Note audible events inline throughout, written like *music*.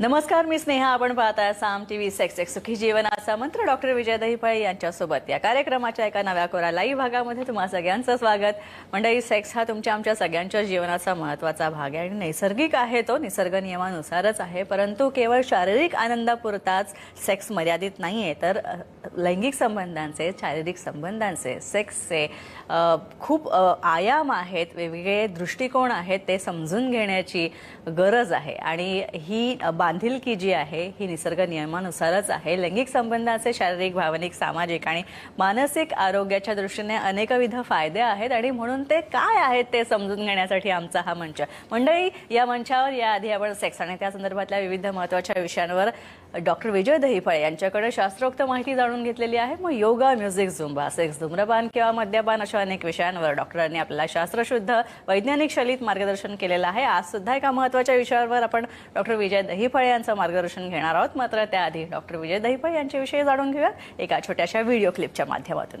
नमस्कार मी स्नेहा. आपण पाहताय साम टीव्ही सेक्स एक सुखी जीवनाचा मंत्र डॉक्टर विजय दहिफळे यांच्यासोबत. या कार्यक्रमाच्या एका नव्या कोरा लाईव्ह भागामध्ये तुम्हा सगळ्यांचं स्वागत. मंडळी सेक्स हा तुमच्या आमच्या सगळ्यांच्या जीवनाचा महत्त्वाचा भाग आहे आणि नैसर्गिक आहे तो निसर्ग नियमानुसारच आहे. परंतु केवळ शारीरिक आनंदापुरताच सेक्स मर्यादित नाही आहे तर लैंगिक संबंधांचे शारीरिक संबंधांचे सेक्सचे खूप आयाम आहेत वेगवेगळे दृष्टिकोन आहेत ते समजून घेण्याची गरज आहे. आणि ही बांधिलकी जी आहे. ही निसर्ग नियमानुसारच आहे. लैंगिक संबंधाचे शारीरिक भावनिक सामाजिक आणि मानसिक आरोग्याच्या दृष्टीने अनेकविध फायदे आहेत आणि म्हणून ते काय आहेत ते समजून घेण्यासाठी आमचा हा मंच. मंडळी या मंचावर याआधी आपण सेक्स आणि त्या संदर्भातल्या विविध महत्त्वाच्या विषयांवर डॉक्टर विजय दहिफळे यांच्याकडे शास्त्रोक्त माहिती जाणून घेतलेली आहे. मग योगा म्युझिक झुंबा सेक्स धूम्रपान किंवा मद्यपान अशा अनेक विषयांवर डॉक्टरांनी आपल्याला शास्त्रशुद्ध वैज्ञानिक शैलीत मार्गदर्शन केलेलं आहे. आज सुद्धा एका महत्त्वाच्या विषयावर आपण डॉक्टर विजय दहिफळे यांचं मार्गदर्शन घेणार आहोत. मात्र त्याआधी डॉक्टर विजय दहिफळे यांच्याविषयी जाणून घेऊया एका छोट्याशा व्हिडिओ क्लिपच्या माध्यमातून.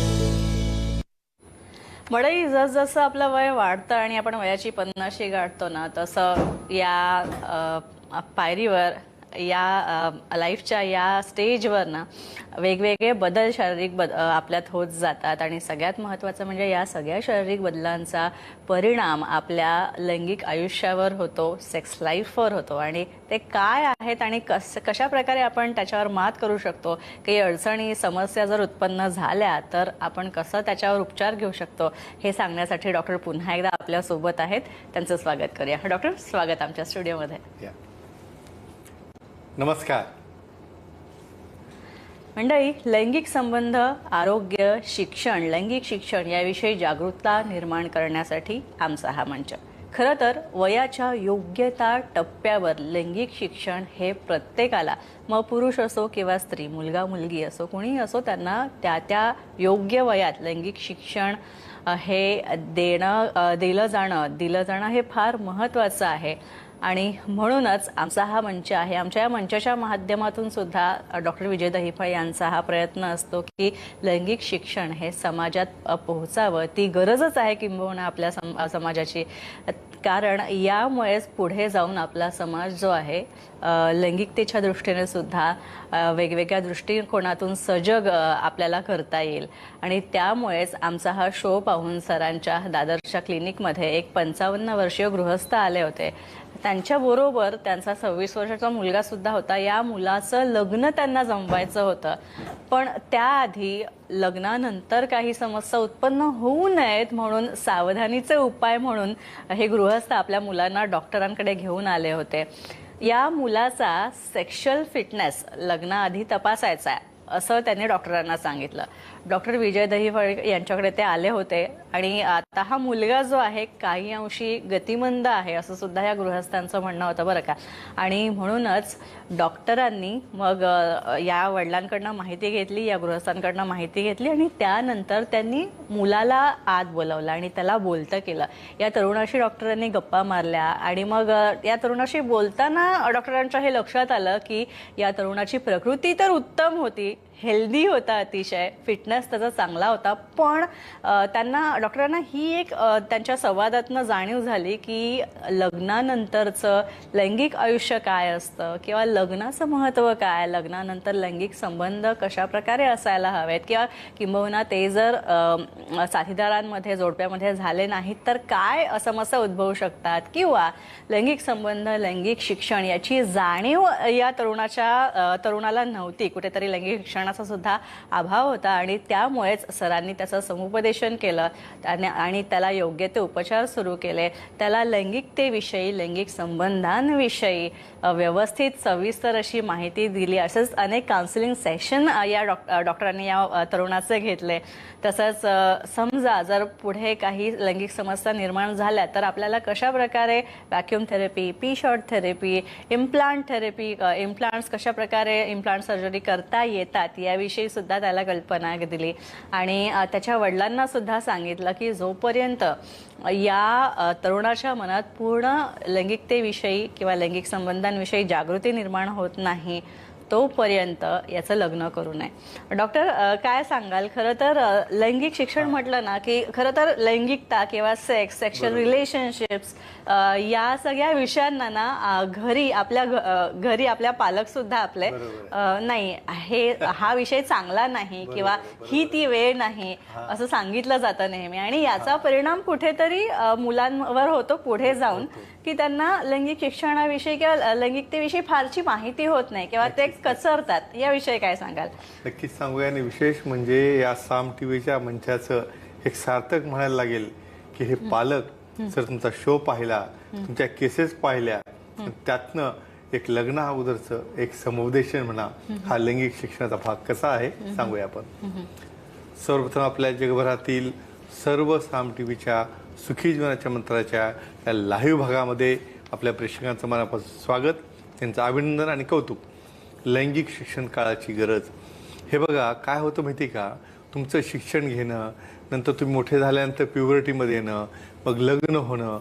मडई जसजसं आपलं वय वाढतं आणि आपण वयाची पन्नाशी गाठतो ना तसं या पायरीवर या लाईफच्या या स्टेजवर ना वेगवेगळे बदल शारीरिक बद आपल्यात होत जातात आणि सगळ्यात महत्त्वाचं म्हणजे या सगळ्या शारीरिक बदलांचा परिणाम आपल्या लैंगिक आयुष्यावर होतो सेक्स लाईफवर होतो आणि ते काय आहेत आणि कस कशा प्रकारे आपण त्याच्यावर मात करू शकतो काही अडचणी समस्या जर उत्पन्न झाल्या तर आपण कसं त्याच्यावर उपचार घेऊ शकतो हे सांगण्यासाठी डॉक्टर पुन्हा एकदा आपल्यासोबत आहेत. त्यांचं स्वागत करूया. डॉक्टर स्वागत आमच्या स्टुडिओमध्ये. या. नमस्कार. मंडळी लैंगिक संबंध आरोग्य शिक्षण लैंगिक शिक्षण याविषयी जागरूकता निर्माण करण्यासाठी आमचा हा मंच. खरं तर वयाच्या योग्यता टप्प्यावर लैंगिक शिक्षण हे प्रत्येकाला मग पुरुष असो किंवा स्त्री मुलगा मुलगी असो कोणीही असो त्यांना त्या त्या योग्य वयात लैंगिक शिक्षण हे देणं दिलं जाणं दिलं जाणं हे फार महत्त्वाचं आहे. आणि म्हणूनच आमचा हा मंच आहे. आमच्या या मंचाच्या माध्यमातून सुद्धा डॉक्टर विजय दहिफळ यांचा हा प्रयत्न असतो की लैंगिक शिक्षण हे समाजात पोहोचावं. ती गरजच आहे किंबहुना आपल्या सम समाजाची. कारण यामुळेच पुढे जाऊन आपला समाज जो आहे लैंगिकतेच्या दृष्टीने सुद्धा वेगवेगळ्या दृष्टिकोनातून सजग आपल्याला करता येईल. आणि त्यामुळेच आमचा हा शो पाहून सरांच्या दादरच्या क्लिनिकमध्ये एक पंचावन्न वर्षीय गृहस्थ आले होते. त्यांच्याबरोबर त्यांचा सव्वीस वर्षाचा मुलगा सुद्धा होता. या मुलाचं लग्न त्यांना जमवायचं होतं. पण त्याआधी लग्नानंतर काही समस्या उत्पन्न होऊ नयेत म्हणून सावधानीचे उपाय म्हणून हे गृहस्थ आपल्या मुलांना डॉक्टरांकडे घेऊन आले होते. या मुलाचा सेक्शुअल फिटनेस लग्नाआधी तपासायचा आहे असं त्यांनी डॉक्टरांना सांगितलं. डॉक्टर विजय दहिफळे यांच्याकडे ते आले होते. आणि आता हा मुलगा जो आहे काही अंशी गतिमंद आहे असं सुद्धा या गृहस्थांचं म्हणणं होतं बरं का. आणि म्हणूनच डॉक्टरांनी मग या वडिलांकडनं माहिती घेतली या गृहस्थांकडनं माहिती घेतली आणि त्यानंतर त्यांनी मुलाला आत बोलवलं आणि त्याला बोलतं केलं. या तरुणाशी डॉक्टरांनी गप्पा मारल्या आणि मग या तरुणाशी बोलताना डॉक्टरांच्या हे लक्षात आलं की या तरुणाची प्रकृती तर उत्तम होती. हेल्दी होता अतिशय. फिटनेस त्याचा चांगला होता. पण त्यांना डॉक्टरांना ही एक त्यांच्या संवादातनं जाणीव झाली की लग्नानंतरचं लैंगिक आयुष्य काय असतं? किंवा लग्नाचं महत्त्व काय? लग्नानंतर लैंगिक संबंध कशा प्रकारे असायला हवेत? किंवा किंबहुना ते जर साथीदारांमध्ये जोडप्यामध्ये झाले नाहीत तर काय समस्या उद्भवू शकतात? किंवा लैंगिक संबंध लैंगिक शिक्षण याची जाणीव या तरुणाच्या तरुणाला नव्हती. कुठेतरी लैंगिक शिक्षण ज्ञानाचा सुद्धा अभाव होता आणि त्यामुळेच सरांनी त्याचं समुपदेशन केलं. त्याने आणि त्याला योग्य ते उपचार सुरू केले. त्याला लैंगिकतेविषयी लैंगिक संबंधांविषयी व्यवस्थित सविस्तर अशी माहिती दिली. असेच अनेक काउन्सिलिंग सेशन या डॉक डॉक्टरांनी या तरुणाचे घेतले. तसंच समजा जर पुढे काही लैंगिक समस्या निर्माण झाल्या तर आपल्याला कशा प्रकारे vacuum therapy P shot therapy implant therapy implants कशा प्रकारे इम्प्लांट सर्जरी करता येतात याविषयी सुद्धा त्याला कल्पना दिली. आणि त्याच्या वडिलांना सुद्धा सांगितलं की जोपर्यंत या तरुणाच्या मनात पूर्ण लैंगिकतेविषयी किंवा लैंगिक संबंधांविषयी जागृती निर्माण होत नाही तोपर्यंत याचं लग्न करू नये. डॉक्टर काय सांगाल? खरं तर लैंगिक शिक्षण म्हटलं ना की खरं तर लैंगिकता किंवा सेक्स सेक्शुअल रिलेशनशिप्स या सगळ्या विषयांना ना घरी आपल्या घरी आपल्या पालक सुद्धा आपले नाही. हे हा विषय चांगला नाही किंवा ही ती वेळ नाही असं सांगितलं जातं नेहमी. आणि याचा परिणाम कुठेतरी मुलांवर होतो पुढे जाऊन की त्यांना लैंगिक शिक्षणाविषयी किंवा लैंगिकतेविषयी फारशी माहिती होत नाही किंवा ते कचरतात याविषयी काय सांगाल? नक्कीच सांगूया. आणि विशेष म्हणजे या साम टीव्हीच्या मंचाचं एक सार्थक म्हणायला लागेल की हे पालक जर तुमचा शो पाहिला तुमच्या केसेस पाहिल्या त्यातनं एक लग्न अगोदरचं एक समुपदेशन म्हणा हा. लैंगिक शिक्षणाचा भाग कसा आहे सांगूया आपण. सर्वप्रथम आपल्या जगभरातील सर्व साम टीव्हीच्या सुखी जीवनाच्या मंत्राच्या या लाईव्ह भागामध्ये आपल्या प्रेक्षकांचं मनापासून स्वागत. त्यांचं अभिनंदन आणि कौतुक. लैंगिक शिक्षण काळाची गरज. हे बघा काय होतं माहिती का? तुमचं शिक्षण घेणं नंतर तुम्ही मोठे झाल्यानंतर प्युबर्टीमध्ये येणं मग लग्न होणं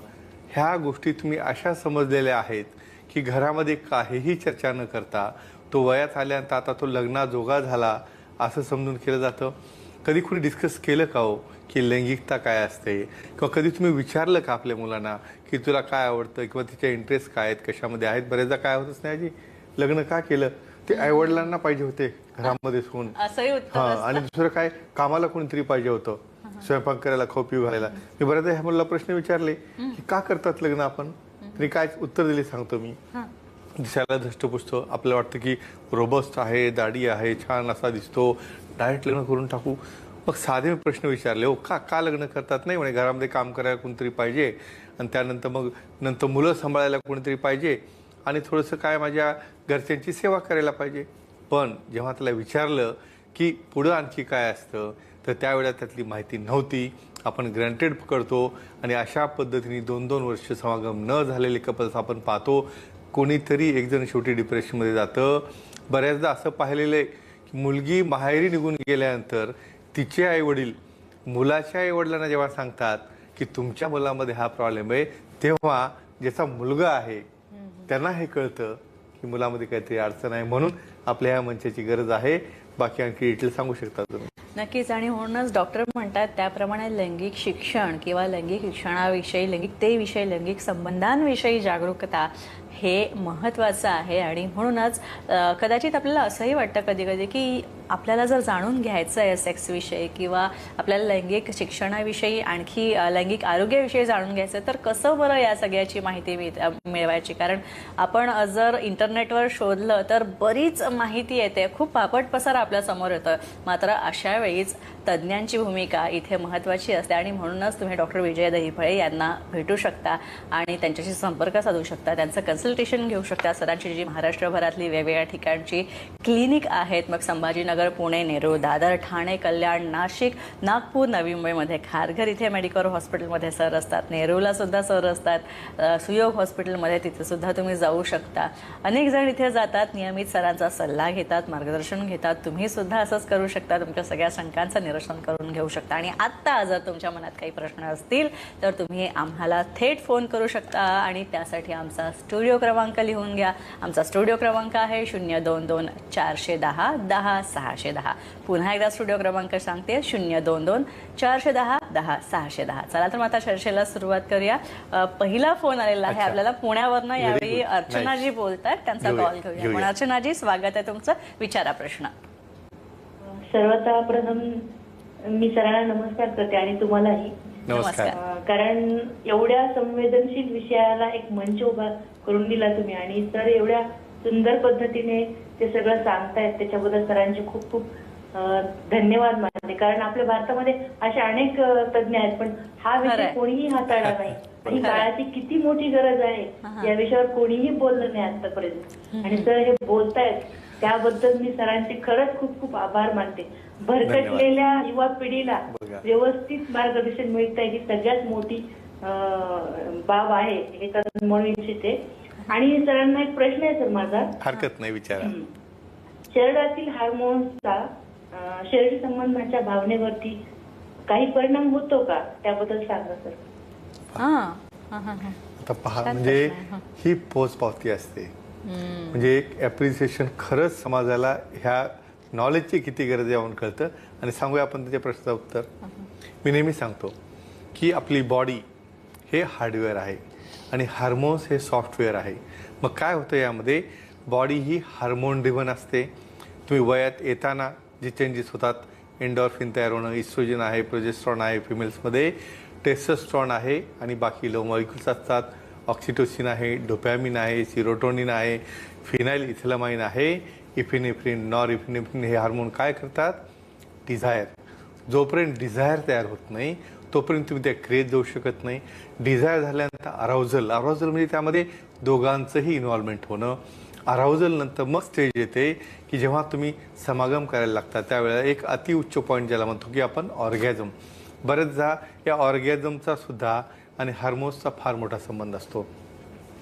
ह्या गोष्टी तुम्ही अशा समजलेल्या आहेत की घरामध्ये काहीही चर्चा न करता तो वयात आल्यानंतर आता तो लग्नाजोगा झाला असं समजून केलं जातं? कधी कुणी डिस्कस केलं का हो की लैंगिकता काय असते? किंवा कधी तुम्ही विचारलं का आपल्या मुलांना की तुला काय आवडतं? किंवा तिच्या इंटरेस्ट काय आहेत? कशामध्ये आहेत? बरेचदा काय होतच नाही आजी. लग्न का केलं? ते आईवडिलांना पाहिजे होते घरामध्ये सून. असंही हा. आणि दुसरं काय कामाला कोणीतरी पाहिजे होतं. स्वयंपाक करायला खाऊ पिऊ घालायला. मी बऱ्याचदा ह्या मुलाला प्रश्न विचारले की का करतात लग्न आपण? तरी काय उत्तर दिले सांगतो मी. दिसायला धष्टपुष्ट. आपल्याला वाटतं की रोबस्ट आहे दाढी आहे छान असा दिसतो. डायरेक्ट लग्न करून टाकू. मग साधे प्रश्न विचारले हो का का लग्न करतात नाही? म्हणे घरामध्ये काम करायला कोणतरी पाहिजे. आणि त्यानंतर मग नंतर मुलं सांभाळायला कोणीतरी पाहिजे. आणि थोडंसं काय माझ्या घरच्यांची सेवा करायला पाहिजे. पण जेव्हा त्याला विचारलं की पुढं आणखी काय असतं तर त्यावेळेला त्यातली माहिती नव्हती. आपण ग्रँटेड पकडतो आणि अशा पद्धतीने दोन दोन वर्ष समागम न झालेले कपल्स आपण पाहतो. कोणीतरी एकजण शेवटी डिप्रेशनमध्ये जातं. बऱ्याचदा असं पाहिलेलं आहे की मुलगी माहेरी निघून गेल्यानंतर तिचे आईवडील मुलाच्या आईवडिलांना जेव्हा सांगतात की तुमच्या मुलामध्ये हा प्रॉब्लेम आहे तेव्हा ज्याचा मुलगा आहे त्यांना हे कळतं की मुलामध्ये काहीतरी अडचण आहे म्हणून आपल्या या मंचाची गरज आहे. बाकी आणखी डिटेल सांगू शकता तुम्ही? नक्कीच. आणि म्हणूनच डॉक्टर म्हणतात त्याप्रमाणे लैंगिक शिक्षण किंवा लैंगिक शिक्षणाविषयी लैंगिकतेविषयी लैंगिक संबंधांविषयी जागरूकता हे महत्त्वाचं आहे आणि म्हणूनच कदाचित आपल्याला असंही वाटतं कधी कधी की आपल्याला जर जाणून घ्यायचं आहे सेक्सविषयी किंवा आपल्याला लैंगिक शिक्षणाविषयी आणखी लैंगिक आरोग्याविषयी जाणून घ्यायचं आहे, तर कसं बरं या सगळ्याची माहिती मिळ- मिळवायची? कारण आपण जर इंटरनेटवर शोधलं तर बरीच माहिती येते. खूप पापट पसार आपल्यासमोर येतं. मात्र अशा वेळीच तज्ज्ञांची भूमिका इथे महत्त्वाची असते आणि म्हणूनच तुम्ही डॉक्टर विजय दहिफळे यांना भेटू शकता आणि त्यांच्याशी संपर्क साधू शकता. त्यांचं कन्सल्टेशन घेऊ शकता. सरांची जी महाराष्ट्रभरातली वेगवेगळ्या ठिकाणची क्लिनिक आहेत मग संभाजीनगर पुणे नेरूळ दादर ठाणे कल्याण नाशिक नागपूर नवी मुंबईमध्ये खारघर इथे मेडिकल हॉस्पिटलमध्ये सर असतात. नेरूळला सुद्धा सर असतात. सुयोग हॉस्पिटलमध्ये तिथे सुद्धा तुम्ही जाऊ शकता. अनेक जण इथे जातात नियमित सरांचा सल्ला घेतात मार्गदर्शन घेतात. तुम्ही सुद्धा असंच करू शकता. तुमच्या सगळ्या शंकांचं निरसन करून घेऊ शकता. आणि आत्ता जर तुमच्या मनात काही प्रश्न असतील तर तुम्ही आम्हाला थेट फोन करू शकता. आणि त्यासाठी आमचा स्टुडिओ क्रमांक लिहून घ्या. आमचा स्टुडिओ क्रमांक आहे शून्य दोन दोन चारशे दहा दहा सहाशे दहा. पुन्हा एकदा स्टुडिओ क्रमांक सांगते शून्य दोन दोन चारशे दहा दहा सहाशे दहा. चला तर मग आता चर्चेला सुरुवात करूया. पहिला फोन आलेला आहे. आपल्याला पुण्यावरनं यावेळी. अर्चनाजी. बोलतात त्यांचा कॉल घेऊया. अर्चनाजी स्वागत आहे तुमचं. विचारा प्रश्न. सर्वतः प्रथम मी सरांना नमस्कार करते आणि तुम्हालाही. नमस्कार. कारण एवढ्या संवेदनशील विषयाला एक मंच उभा करून दिला तुम्ही आणि सर एवढ्या सुंदर पद्धतीने ते सगळं सांगतायत त्याच्याबद्दल सरांचे खूप खूप धन्यवाद मानते. कारण आपल्या भारतामध्ये असे अनेक अं, तज्ञ आहेत पण हा विषय. कोणीही हाताळला नाही. *laughs* खरंय. काळाची किती मोठी गरज आहे हा. या विषयावर कोणीही बोललं नाही आतापर्यंत. आणि सर हे बोलतायत. त्याबद्दल मी सरांचे खरंच खूप खूप आभार मानते. भरकटलेल्या युवा पिढीला. व्यवस्थित मार्गदर्शन मिळत आहे ही सगळ्यात मोठी बाब आहे हे तर म्हणू इच्छिते. आणि सरांना एक प्रश्न आहे सर माझा. हरकत नाही विचारा. शरीरातील हार्मोन्सचा शरीर संबंधाच्या भावनेवरती काही परिणाम होतो का? त्याबद्दल सांगा सर. हा. हा हा हा. आता पहा म्हणजे हा. ही पोचपावती असते. म्हणजे एक ॲप्रिसिएशन खरंच समाजाला ह्या नॉलेजची किती गरज आहे यावरून कळतं. आणि सांगूया आपण त्याच्या प्रश्नाचं उत्तर. मी नेहमी सांगतो की आपली बॉडी हे हार्डवेअर आहे आणि हार्मोन्स हे सॉफ्टवेअर आहे. मग काय होतं यामध्ये? बॉडी ही हार्मोन ड्रिव्हन असते. तुम्ही वयात येताना जे चेंजेस होतात एन्डॉर्फिन तयार होणं इस्ट्रोजन आहे प्रोजेस्ट्रॉन आहे फिमेल्समध्ये टेस्टस्ट्रॉन आहे आणि बाकी लो मॉलिक्युल्स असतात. ऑक्सिटोसिन आहे डोपॅमिन आहे सिरोटोनिन आहे फिनाईल इथेलमाइन आहे इफिनिफ्रिन नॉर इफिनिफ्रिन हे हार्मोन काय करतात? डिझायर जोपर्यंत डिझायर तयार होत नाही तोपर्यंत तुम्ही त्या क्रेज जाऊ शकत नाही. डिझायर झाल्यानंतर अराउझल अराउझल म्हणजे त्यामध्ये दोघांचंही इन्व्हॉल्वमेंट होणं. अराउझल नंतर मग स्टेज येते की जेव्हा तुम्ही समागम करायला लागता त्यावेळेला एक अतिउच्च पॉईंट ज्याला म्हणतो की आपण ऑर्गॅझम बरेचदा या ऑर्गॅझमचा सुद्धा आणि हार्मोन्सचा फार मोठा संबंध असतो.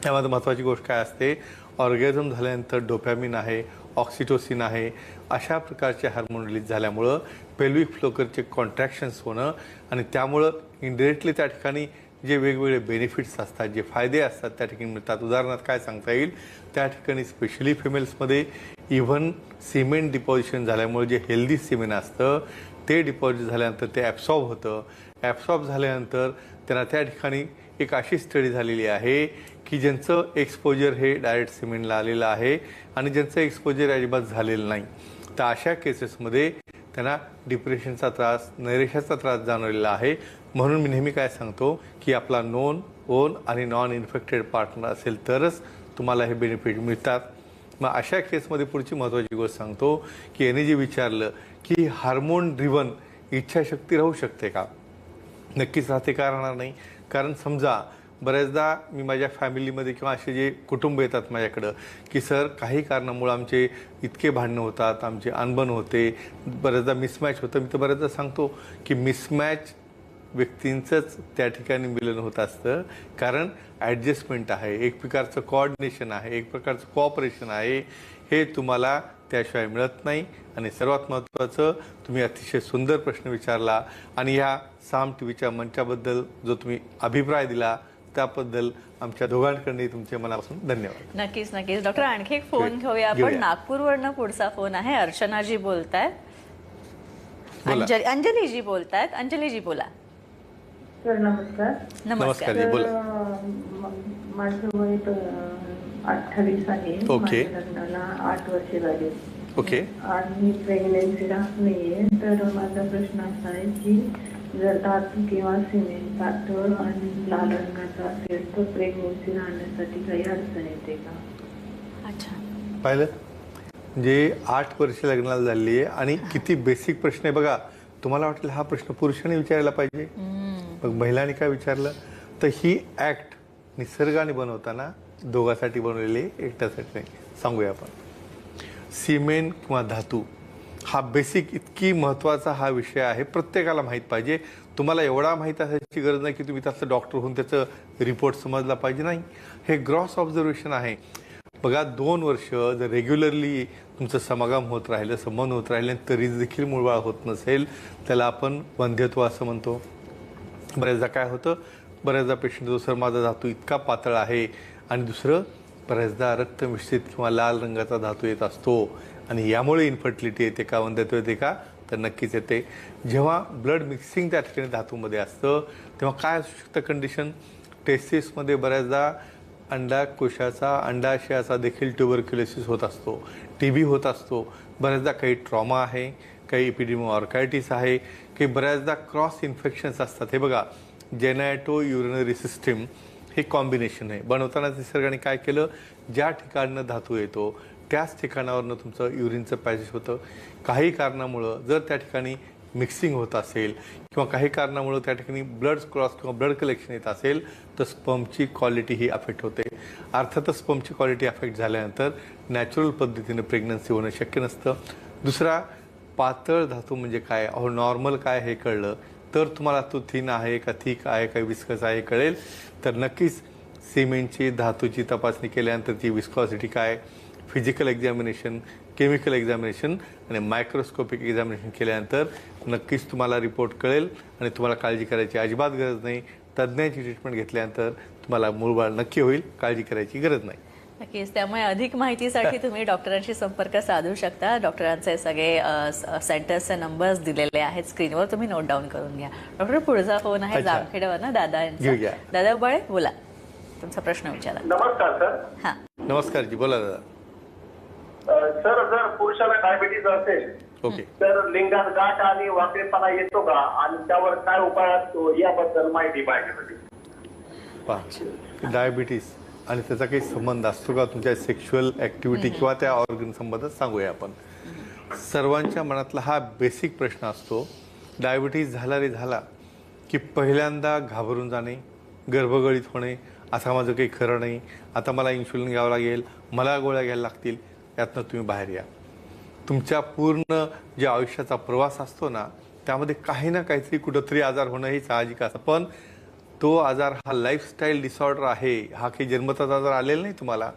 त्यामध्ये महत्त्वाची गोष्ट काय असते? ऑर्गॅझम झाल्यानंतर डोपॅमिन आहे ऑक्सिटोसिन आहे अशा प्रकारचे हार्मोन रिलीज झाल्यामुळं पेल्विक फ्लोकरचे कॉन्ट्रॅक्शन्स होणं आणि त्यामुळं इनडिरेक्टली त्या ठिकाणी जे वेगवेगळे बेनिफिट्स असतात जे फायदे असतात त्या ठिकाणी मिळतात. उदाहरणार्थ काय सांगता येईल? त्या ठिकाणी स्पेशली फिमेल्समध्ये इव्हन सिमेंट डिपॉझिशन झाल्यामुळे जे हेल्दी सिमेंट असतं ते डिपॉझिट झाल्यानंतर ते ॲब्सॉर्ब होतं. ॲब्सॉर्ब झाल्यानंतर त्यांना त्या ठिकाणी एक अशी स्टडी झालेली आहे की ज्यांचं एक्सपोजर हे डायरेक्ट सिमेंटला आलेलं आहे आणि ज्यांचं एक्सपोजर अजिबात झालेलं नाही. तर अशा केसेसमध्ये त्यांना डिप्रेशनचा त्रास नैरेशाचा त्रास जाणवलेला आहे. म्हणून मी नेहमी काय सांगतो की आपला नोन ओन आणि नॉन इन्फेक्टेड पार्टनर असेल तरच तुम्हाला हे बेनिफिट मिळतात. मग अशा केसमध्ये पुढची महत्त्वाची गोष्ट सांगतो की याने जे विचारलं की हार्मोन ड्रिवन इच्छाशक्ती राहू शकते का? नक्कीच राहते का राहणार नाही? कारण समजा बऱ्याचदा मी माझ्या फॅमिलीमध्ये किंवा असे जे कुटुंब येतात माझ्याकडं की सर काही कारणामुळं आमचे इतके भांडणं होतात आमचे अनबन होते बऱ्याचदा मिसमॅच होतं. मी तर बऱ्याचदा सांगतो की मिसमॅच व्यक्तींचंच त्या ठिकाणी मिलन होत असतं. कारण ॲडजस्टमेंट आहे एक प्रकारचं कोऑर्डिनेशन आहे एक प्रकारचं कॉपरेशन आहे. हे तुम्हाला त्याशिवाय मिळत नाही. आणि सर्वात महत्त्वाचं तुम्ही अतिशय सुंदर प्रश्न विचारला आणि ह्या साम टी व्हीच्या मंचाबद्दल जो तुम्ही अभिप्राय दिला त्याबद्दल आमच्या दोघांकडूनही तुमचे मनापासून धन्यवाद. नक्कीच नक्कीच. डॉक्टर आणखी एक फोन घेऊ- घेऊया. आपण. नागपूरवरनं पुढचा फोन आहे. अर्चनाजी बोलतायत. बोला. अंजली अंजलीजी बोलतायत. अंजलीजी बोला. सर नमस्कार. नमस्कार. बोला. माझं वय अठ्ठावीस आहे. ओके. लग्नाला आठ वर्ष झाली. ओके आणि प्रेग्नेन्सी राहत नाहीये. तर माझा प्रश्न असा आहे की जर धातू किंवा सिमेंट पातळ आणि लाल रंगाचा असेल तर प्रेग्नेन्सी राहण्यासाठी काही अडचण येते का? अच्छा. पाहिलं? म्हणजे आठ वर्ष लग्नाला झालेली आहे आणि किती बेसिक प्रश्न आहे बघा. तुम्हाला वाटेल हा प्रश्न पुरुषाने विचारायला पाहिजे. मग महिलांनी काय विचारलं? तर ही ॲक्ट निसर्गाने बनवताना दोघासाठी बनवलेली एकट्यासाठी नाही. सांगूया आपण. सिमेंट किंवा धातू हा बेसिक इतकी महत्त्वाचा हा विषय आहे. प्रत्येकाला माहीत पाहिजे. तुम्हाला एवढा माहीत असायची गरज नाही की तुम्ही त्याचं डॉक्टर होऊन त्याचं रिपोर्ट समजला पाहिजे. नाही. हे ग्रॉस ऑब्झर्वेशन आहे. बघा दोन वर्ष जर रेग्युलरली तुमचं समागम होत राहिलं संबंध होत राहिले तरी देखील मुळबाळ होत नसेल. त्याला आपण वंध्यत्व असं म्हणतो. बऱ्याचदा काय होतं? बऱ्याचदा पेशंट जो सर माझा धातू इतका पातळ आहे. आणि दुसरं बऱ्याचदा रक्त मिश्रित किंवा लाल रंगाचा धातू येत असतो आणि यामुळे इन्फर्टिलिटी येते का वंध्यत्व येते का? तर नक्कीच येते. जेव्हा ब्लड मिक्सिंग त्या ठिकाणी धातूमध्ये असतं तेव्हा काय असू शकतं कंडिशन टेस्टिसमध्ये बऱ्याचदा अंडाकोशाचा अंडाशयाचा देखील ट्युबरक्युलोसिस होत असतो. टी बी होत असतो. बऱ्याचदा काही ट्रॉमा आहे काही इपिडिमो ऑर्कायटिस आहे काही बऱ्याचदा क्रॉस इन्फेक्शन्स असतात. हे बघा जेनॅटो युरिनरी सिस्टीम हे कॉम्बिनेशन आहे. बनवताना निसर्गाने काय केलं? ज्या ठिकाणनं धातू येतो त्याच ठिकाणावरनं तुमचं युरिनचं पॅजेस होतं. काही कारणामुळं जर त्या ठिकाणी मिक्सिंग होत असेल किंवा काही कारणामुळं त्या ठिकाणी ब्लड क्रॉस किंवा ब्लड कलेक्शन येत असेल तर स्पमची क्वालिटी ही अफेक्ट होते. अर्थातच स्पमची क्वालिटी अफेक्ट झाल्यानंतर नॅचरल पद्धतीने प्रेग्नन्सी होणं शक्य नसतं. दुसरा पातळ धातू म्हणजे काय? अहो नॉर्मल काय हे कळलं? तर तुम्हाला तो थिन आहे का थिक आहे का विस्कस आहे कळेल. तर नक्कीच सिमेंटची धातूची तपासणी केल्यानंतर ती विस्कॉसिटी काय फिजिकल एक्झामिनेशन केमिकल एक्झामिनेशन आणि मायक्रोस्कोपिक एक्झामिनेशन केल्यानंतर नक्कीच तुम्हाला रिपोर्ट कळेल आणि तुम्हाला काळजी करायची अजिबात गरज नाही. तज्ज्ञांची ट्रीटमेंट घेतल्यानंतर तुम्हाला मूळबाळ नक्की होईल काळजी करायची गरज नाही. नक्कीच. त्यामुळे अधिक माहितीसाठी *laughs* तुम्ही डॉक्टरांशी संपर्क साधू शकता. डॉक्टरांचे सगळे सेंटर्सचे नंबर्स दिलेले आहेत स्क्रीनवर. तुम्ही नोट डाऊन करून घ्या. डॉक्टर पुढचा फोन आहे. जामखेडवर ना दादा. यांचा. दादा बळे बोला. तुमचा प्रश्न विचारा. नमस्कार सर. हा. नमस्कार जी बोला दादा. सर जर पुरुषाला डायबिटीज असेल ओके. तर लिंगात गाठ आणि वाकडेपणा येतो का? आणि त्यावर काय उपाय असतो? याबद्दल माहिती पाहिजे डायबिटीस आणि त्याचा काही संबंध असतो का? तुमच्या सेक्शुअल ऍक्टिव्हिटी किंवा त्या ऑर्गन संबंधात सांगूया आपण. सर्वांच्या मनातला हा बेसिक प्रश्न असतो डायबिटीस झाला रे झाला की पहिल्यांदा घाबरून जाणे गर्भगळीत होणे आता माझं काही खरं नाही आता मला इन्शुलिन घ्यावं लागेल मला गोळ्या घ्यायला लागतील यातनं तुम्ही बाहेर या. तुमच्या पूर्ण जे आयुष्याचा प्रवास असतो ना त्यामध्ये काही ना काहीतरी कुठंतरी आजार होणं हे साहजिक असतं. पण तो आजार हा लाईफस्टाईल डिसऑर्डर आहे हा काही जन्मताच आजार आलेला नाही तुम्हाला?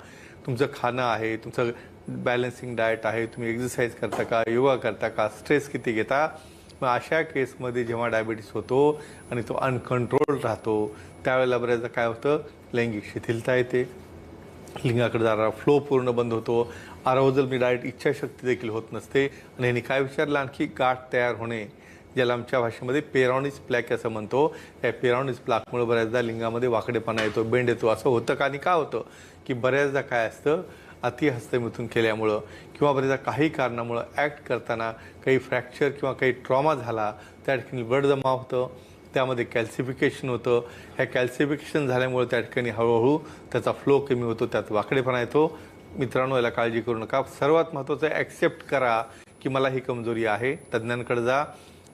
तुमचं खाणं आहे तुमचं बॅलन्सिंग डाएट आहे तुम्ही एक्झरसाईज करता का योगा करता का स्ट्रेस किती घेता? मग अशा केसमध्ये जेव्हा डायबिटीस होतो आणि तो अनकंट्रोल राहतो त्यावेळेला बऱ्याचदा काय होतं? लैंगिक शिथिलता येते. लिंगाकडे जाणारा फ्लो पूर्ण बंद होतो. अरावजल मी डायरेक्ट इच्छाशक्ती देखील होत नसते. आणि यांनी काय विचारलं? आणखी गाठ तयार होणे. ज्याला आमच्या भाषेमध्ये पेरॉनिस प्लॅक असं म्हणतो. या पेरॉनिस प्लॅकमुळे बऱ्याचदा लिंगामध्ये वाकडेपणा येतो बेंड येतो. असं होतं का आणि का होतं? की बऱ्याचदा काय असतं? अतिहस्तमिथून केल्यामुळं किंवा बऱ्याचदा काही कारणामुळं ॲक्ट करताना काही फ्रॅक्चर किंवा काही ट्रॉमा झाला त्या ठिकाणी ब्लड जमा होतं. त्यामध्ये कॅल्सिफिकेशन होतं. ह्या कॅल्सिफिकेशन झाल्यामुळे त्या ठिकाणी हळूहळू त्याचा फ्लो कमी होतो त्यात वाकडेपणा येतो. मित्रांनो याला काळजी करू नका. सर्वात महत्त्वाचं ॲक्सेप्ट करा की मला ही कमजोरी आहे. तज्ज्ञांकडे जा.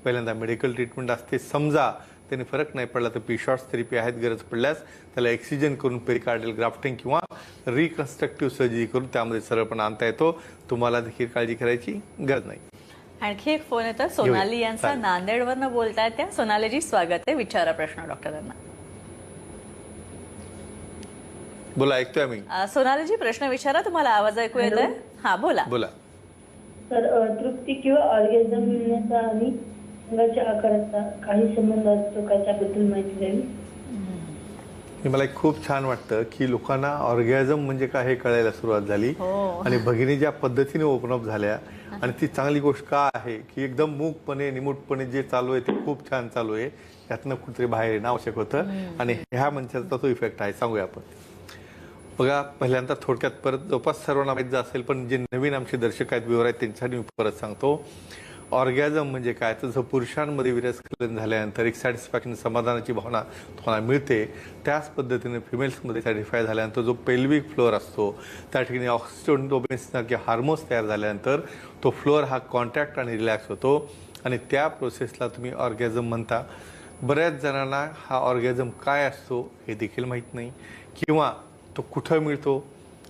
पहिल्यांदा मेडिकल ट्रीटमेंट असते समजा त्याने फरक नाही पडला तर पी शॉर्ट्स थेरपी आहेत गरज पडल्यास त्याला एक्सिजन करून पेरिकार्डियल ग्राफ्टिंग किंवा रिकन्स्ट्रक्टिव्ह सर्जरी करून त्यामध्ये सरळपणा आणता येतो. तुम्हाला देखील काळजी करायची गरज नाही. आणखी एक फोन येतो सोनाली. यांचा. नांदेडवरनं बोलतायत त्या. सोनालीजी स्वागत आहे विचारा प्रश्न डॉक्टरांना. बोला ऐकतोय अ, सोनालीजी प्रश्न विचारा तुम्हाला आवाज ऐकू येतोय? हा बोला. बोला. तर तृप्ती किंवा ऑर्गॅझम आणि अंगाच्या आकाराचा काही संबंध असतो का त्याबद्दल माहिती द्यावी? हे मला एक खूप छान वाटतं की लोकांना ऑर्गॅझम म्हणजे काय हे कळायला सुरुवात झाली. हो. आणि भगिनी ज्या पद्धतीने ओपन अप झाल्या आणि ती चांगली गोष्ट का आहे की एकदम मूकपणे निमूटपणे जे चालू आहे ते खूप छान चालू आहे. यातनं कुठेतरी बाहेर येणं आवश्यक होतं. आणि ह्या मंचाचा तो इफेक्ट आहे. सांगूया आपण. बघा पहिल्यांदा थोडक्यात परत जवळपास सर्वांना माहीत असेल पण जे नवीन आमचे दर्शक आहेत विवर आहेत त्यांच्यासाठी मी परत सांगतो. ऑर्गॅझम म्हणजे काय? तर जसं पुरुषांमध्ये विरस्खलन झाल्यानंतर एक सॅटिस्फॅक्शन समाधानाची भावना तुम्हाला मिळते. त्याच पद्धतीने फिमेल्समध्ये सॅटिस्फाय झाल्यानंतर जो पेल्विक फ्लोअर असतो त्या ठिकाणी ऑक्सिजन किंवा हार्मोन्स तयार झाल्यानंतर तो फ्लोअर हा कॉन्ट्रॅक्ट आणि रिलॅक्स होतो आणि त्या प्रोसेसला तुम्ही ऑर्गॅझम म्हणता. बऱ्याच जणांना हा ऑर्गॅझम काय असतो हे देखील माहीत नाही. किंवा तो कुठं मिळतो?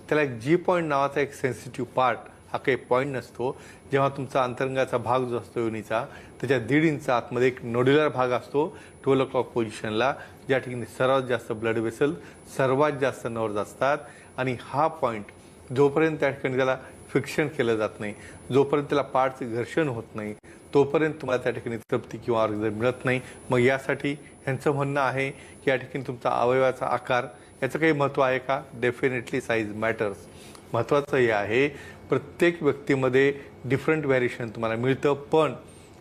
त्याला एक जी पॉईंट नावाचा एक सेन्सिटिव्ह पार्ट हा काही पॉईंट नसतो. जेव्हा तुमचा अंतरंगाचा भाग जो असतो योनीचा त्याच्या दीड इंच आतमध्ये एक नोड्युलर भाग असतो ट्वेल्व क्लॉक पोझिशनला ज्या ठिकाणी सर्वात जास्त ब्लड वेसल सर्वात जास्त नर्व्ज असतात. आणि हा पॉईंट जोपर्यंत त्या ठिकाणी त्याला फिक्शन केलं जात नाही जोपर्यंत त्याला पार्टचे घर्षण होत नाही तोपर्यंत तुम्हाला त्या ठिकाणी तृप्ती किंवा आरोग्य मिळत नाही. मग यासाठी ह्यांचं म्हणणं आहे की या ठिकाणी तुमचा अवयवाचा आकार याचं काही महत्त्व आहे का? डेफिनेटली साईज मॅटर्स महत्त्वाचं हे आहे प्रत्येक व्यक्तीमध्ये डिफरंट व्हॅरिएशन तुम्हाला मिळतं. पण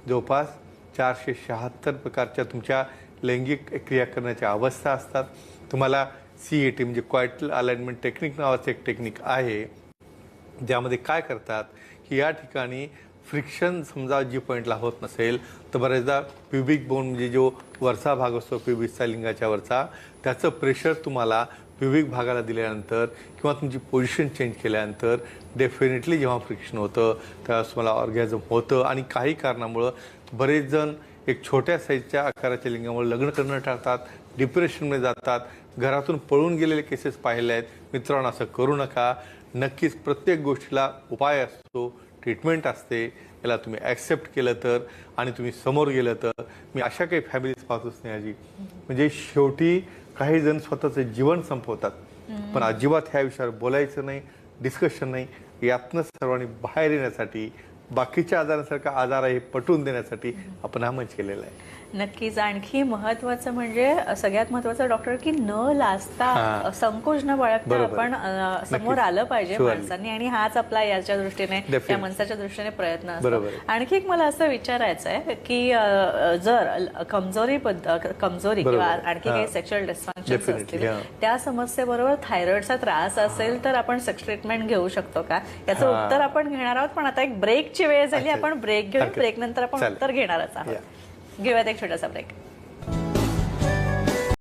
जवळपास चारशे शहात्तर प्रकारच्या तुमच्या लैंगिक क्रिया करण्याच्या अवस्था असतात. तुम्हाला सी ए टी म्हणजे क्वायटल अलाइनमेंट टेक्निक नावाचं एक टेक्निक आहे. ज्यामध्ये काय करतात की या ठिकाणी फ्रिक्शन समजा जी पॉईंटला होत नसेल तर बऱ्याचदा प्युबिक बोन म्हणजे जो वरचा भाग असतो प्युबिकचा लिंगाच्या वरचा त्याचं प्रेशर तुम्हाला विवेक भागाला दिल्यानंतर किंवा तुमची पोझिशन चेंज केल्यानंतर डेफिनेटली जेव्हा फ्रिक्शन होतं त्यावेळेस तुम्हाला ऑर्गॅझम होतं आणि काही कारणामुळं बरेच जण एक छोट्या साईजच्या आकाराच्या लिंगामुळे लग्न करणं टाळतात डिप्रेशनमध्ये जातात घरातून पळून गेलेले केसेस पाहिले आहेत. मित्रांनो असं करू नका. नक्कीच प्रत्येक गोष्टीला उपाय असतो ट्रीटमेंट असते याला तुम्ही ॲक्सेप्ट केलं तर आणि तुम्ही समोर गेलं तर. मी अशा काही फॅमिलीज पाहतो नाही म्हणजे शेवटी काही जण स्वतःचं जीवन संपवतात. पण अजिबात ह्या विषयावर बोलायचं नाही डिस्कशन नाही. यातनं सर्वांनी बाहेर येण्यासाठी बाकीच्या आजारांसारखा आजार आहे हे पटवून देण्यासाठी आपण हा मंच केलेला आहे नक्कीच आणखी महत्वाचं म्हणजे सगळ्यात महत्वाचं डॉक्टर की न लाजता. संकोच न बाळगता. आपण समोर. आलं पाहिजे. माणसांनी आणि हाच आपला याच्या दृष्टीने. त्या माणसाच्या दृष्टीने प्रयत्न असतो. आणखी एक मला असं विचारायचं आहे की जर कमजोरी कमजोरी किंवा. आणखी. काही सेक्शुअल डिस्फंक्शन असतील. त्या समस्येबरोबर थायरॉइडचा त्रास असेल तर आपण सेक्स ट्रीटमेंट घेऊ शकतो का याचं. उत्तर आपण घेणार आहोत पण आता एक ब्रेकची वेळ झाली. आपण ब्रेक घेऊ हरकत. ब्रेक नंतर आपण. उत्तर घेणारच आहोत घेऊयात एक छोटासा ब्रेक